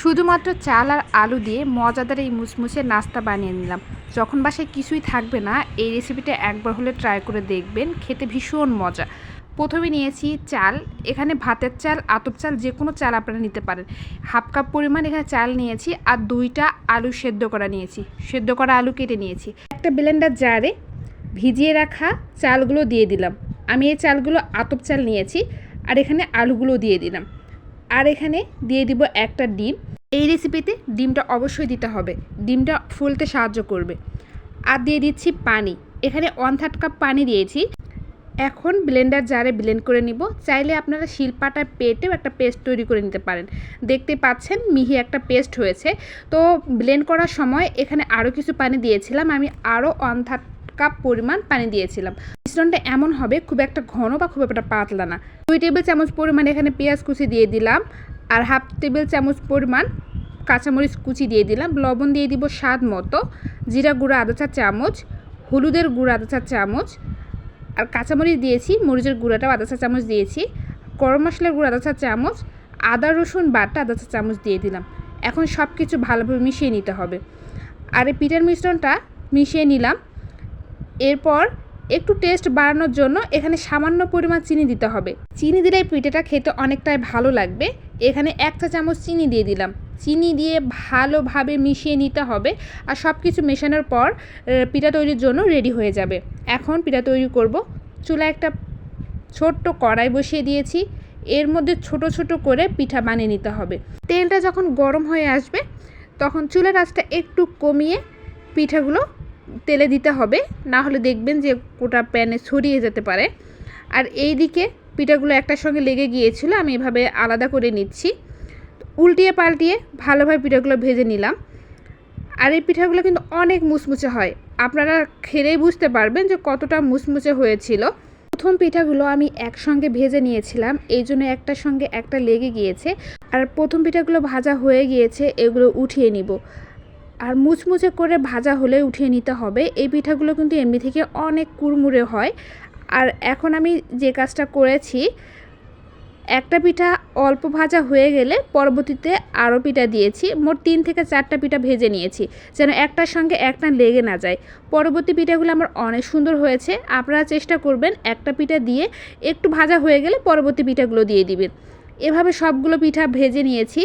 শুধুমাত্র চাল আর আলু দিয়ে মজাদার এই মুসমুসে নাস্তা বানিয়ে নিলাম। যখন বাসায় কিছুই থাকবে না, এই রেসিপিটা একবার হলে ট্রাই করে দেখবেন, খেতে ভীষণ মজা। প্রথমে নিয়েছি চাল, এখানে ভাতের চাল, আতপ চাল যে কোনো চাল আপনারা নিতে পারেন। হাফ কাপ পরিমাণ এখানে চাল নিয়েছি আর দুইটা আলু সেদ্ধ করা নিয়েছি। সেদ্ধ করা আলু কেটে নিয়েছি। একটা ব্লেন্ডার জারে ভিজিয়ে রাখা চালগুলো দিয়ে দিলাম। আমি এই চালগুলো আতপ চাল নিয়েছি আর এখানে আলুগুলো দিয়ে দিলাম। আর এখানে দিয়ে দিব একটা ডিম। এই রেসিপিতে ডিমটা অবশ্যই দিতে হবে। ডিমটা ফুলতে সাহায্য করবে। আর দিয়ে দিচ্ছি পানি। এখানে ওয়ান থার্ড কাপ পানি দিয়েছি। এখন ব্লেন্ডার জারে ব্লেন্ড করে নিব। চাইলে আপনারা শিলপাটা পেটেও একটা পেস্ট তৈরি করে নিতে পারেন। দেখতে পাচ্ছেন মিহি একটা পেস্ট হয়েছে। তো ব্লেন্ড করার সময় এখানে আরও কিছু পানি দিয়েছিলাম। আমি আরও ওয়ান থার্ড কাপ পরিমাণ পানি দিয়েছিলাম। মিশ্রণটা এমন হবে, খুব একটা ঘন বা খুব একটা পাতলা না। দুই টেবিল চামচ পরিমাণ এখানে পেঁয়াজ কুচি দিয়ে দিলাম আর হাফ টেবিল চামচ পরিমাণ কাঁচামরিচ কুচি দিয়ে দিলাম। লবণ দিয়ে দিব স্বাদ মতো, জিরা গুঁড়ো আধা চা চামচ, হলুদের গুঁড়ো আধা চা চামচ আর কাঁচামরিচ দিয়েছি, মরিচের গুঁড়াটাও আধা চা চামচ দিয়েছি। গরম মশলার গুঁড়ো আধা চা চামচ, আদা, রসুন বাটা আধা চা চামচ দিয়ে দিলাম। এখন সব কিছু ভালোভাবে মিশিয়ে নিতে হবে। আর এই পিঠার মিশ্রণটা মিশিয়ে নিলাম। এরপর একটু টেস্ট বাড়ানোর জন্য এখানে সামান্য পরিমাণ চিনি দিতে হবে। চিনি দিলে পিঠাটা খেতে অনেকটাই ভালো লাগবে। এখানে এক চা চামচ চিনি দিয়ে দিলাম। চিনি দিয়ে ভালোভাবে মিশিয়ে নিতে হবে আর সব কিছু মেশানোর পর পিঠা তৈরির জন্য রেডি হয়ে যাবে। এখন পিঠা তৈরি করব। চুলা একটা ছোট্ট কড়াই বসিয়ে দিয়েছি। এর মধ্যে ছোট ছোট করে পিঠা বানিয়ে নিতে হবে। তেলটা যখন গরম হয়ে আসবে, তখন চুলার আঁচটা একটু কমিয়ে পিঠাগুলো তেলে দিতে হবে, না হলে দেখবেন যে গোটা প্যানে ছড়িয়ে যেতে পারে। আর এই দিকে পিঠাগুলো একটার সঙ্গে লেগে গিয়েছিল, আমি এভাবে আলাদা করে নিচ্ছি। উল্টিয়ে পাল্টিয়ে ভালোভাবে পিঠাগুলো ভেজে নিলাম। আর এই পিঠাগুলো কিন্তু অনেক মুচমুচে হয়। আপনারা খেলেই বুঝতে পারবেন যে কতটা মুচমুচে হয়েছিল। প্রথম পিঠাগুলো আমি একসঙ্গে ভেজে নিয়েছিলাম, এই জন্য একটার সঙ্গে একটা লেগে গিয়েছে। আর প্রথম পিঠাগুলো ভাজা হয়ে গিয়েছে, এগুলো উঠিয়ে নিব। আর মুচমুচে করে ভাজা হলে উঠিয়ে নিতে হবে। এই পিঠাগুলো কিন্তু এমনি থেকে অনেক কুড়মুড়ে হয়। আর এখন আমি যে কাজটা করেছি, একটা পিঠা অল্প ভাজা হয়ে গেলে পরবর্তীতে আরও পিঠা দিয়েছি। মোট তিন থেকে চারটা পিঠা ভেজে নিয়েছি, যেন একটার সঙ্গে একটা লেগে না যায়। পরবর্তী পিঠাগুলো আমার অনেক সুন্দর হয়েছে। আপনারা চেষ্টা করবেন একটা পিঠা দিয়ে একটু ভাজা হয়ে গেলে পরবর্তী পিঠাগুলো দিয়ে দিবেন। এভাবে সবগুলো পিঠা ভেজে নিয়েছি।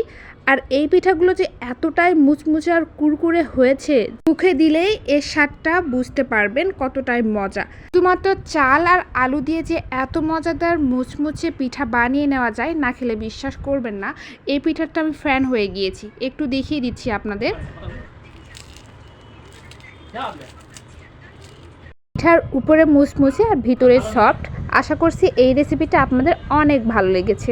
আর এই পিঠাগুলো যে এতটাই মুচমুচে আর কুরকুরে হয়েছে, মুখে দিলেই এর স্বাদটা বুঝতে পারবেন কতটাই মজা। শুধুমাত্র চাল আর আলু দিয়ে যে এত মজাদার মুচমুচে পিঠা বানিয়ে নেওয়া যায়, না খেলে বিশ্বাস করবেন না। এই পিঠাটা আমি ফ্যান হয়ে গিয়েছি। একটু দেখিয়ে দিচ্ছি আপনাদের। পিঠার উপরে মুচমুচে আর ভিতরে সফট। আশা করছি এই রেসিপিটা আপনাদের অনেক ভালো লেগেছে।